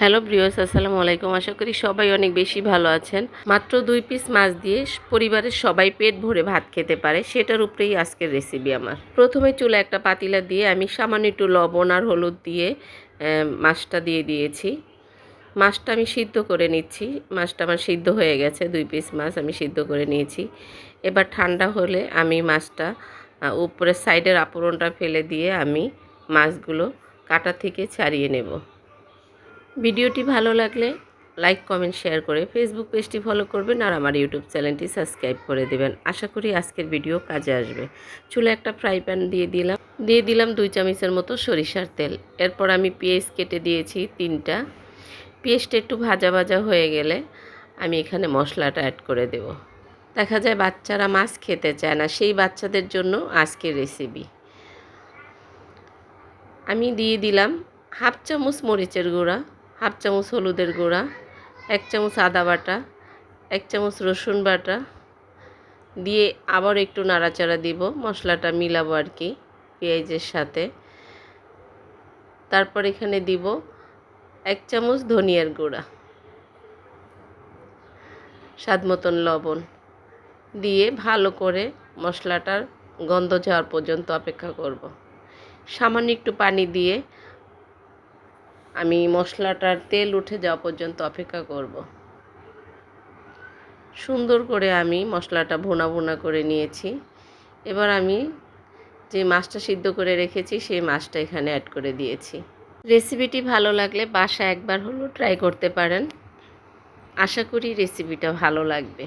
Hello ব্রিয়স আসসালামু আলাইকুম। আশা করি সবাই অনেক বেশি ভালো আছেন। মাত্র দুই পিস মাছ দিয়ে পরিবারের সবাই পেট ভরে ভাত খেতে পারে, সেটার উপরেই আজকের রেসিপি আমার। প্রথমে চুলে একটা পাতিলা দিয়ে আমি সামান্য একটু লবণ আর হলুদ দিয়ে মাছটা দিয়ে দিয়েছি। মাছটা আমি সিদ্ধ করে নিচ্ছি। মাছটা আমার সিদ্ধ হয়ে গেছে, দুই পিস মাছ আমি সিদ্ধ করে নিয়েছি। এবার ঠান্ডা হলে আমি মাছটা উপরের সাইডের আবরণটা ফেলে দিয়ে আমি মাছগুলো কাটা থেকে ছাড়িয়ে নেব। ভিডিওটি ভালো লাগলে লাইক, কমেন্ট, শেয়ার করে ফেসবুক পেজটি ফলো করবেন আর আমার ইউটিউব চ্যানেলটি সাবস্ক্রাইব করে দেবেন। আশা করি আজকের ভিডিও কাজে আসবে। চুলে একটা ফ্রাই প্যান দিয়ে দিলাম। দিয়ে দিলাম দুই চামচের মতো সরিষার তেল। এরপর আমি পেঁয়াজ কেটে দিয়েছি তিনটা। পেঁয়াজটা একটু ভাজা ভাজা হয়ে গেলে আমি এখানে মশলাটা অ্যাড করে দেব। দেখা যায় বাচ্চারা মাছ খেতে চায় না, সেই বাচ্চাদের জন্য আজকের রেসিপি আমি দিয়ে দিলাম হাফ চামচ মরিচের গুঁড়া। হাফ চামচ হলুদের গুঁড়া, এক চামচ আদা বাটা, এক চামচ রসুন বাটা। দিয়ে আবার একটু নাড়াচাড়া দিব, মশলাটা মিলাবো আর কি পেঁয়াজের সাথে। তারপর এখানে দিব এক চামচ ধনিয়ার গুঁড়া, স্বাদ মতন লবণ। দিয়ে ভালো করে মশলাটার গন্ধ যাওয়ার পর্যন্ত অপেক্ষা করব। সামান্য একটু পানি দিয়ে আমি মশলাটার তেল উঠে যাওয়া পর্যন্ত অপেক্ষা করব। সুন্দর করে আমি মশলাটা ভুনা ভুনা করে নিয়েছি। এবার আমি যে মাছটা সিদ্ধ করে রেখেছি, সেই মাছটা এখানে অ্যাড করে দিয়েছি। রেসিপিটি ভালো লাগলে বাসা একবার হলেও ট্রাই করতে পারেন। আশা করি রেসিপিটা ভালো লাগবে।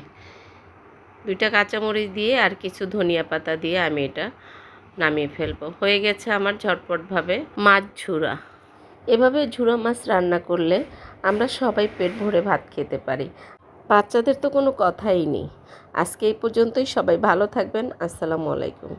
দুইটা কাঁচামরিচ দিয়ে আর কিছু ধনিয়া পাতা দিয়ে আমি এটা নামিয়ে ফেলব। হয়ে গেছে আমার ঝটপটভাবে মাছ ঝুরা। এভাবে ঝুড়ো মাছ রান্না করলে আমরা সবাই পেট ভরে ভাত খেতে পারি। বাচ্চাদের তো কোনো কথাই নেই। আজকে এই পর্যন্তই। সবাই ভালো থাকবেন। আসসালামু আলাইকুম।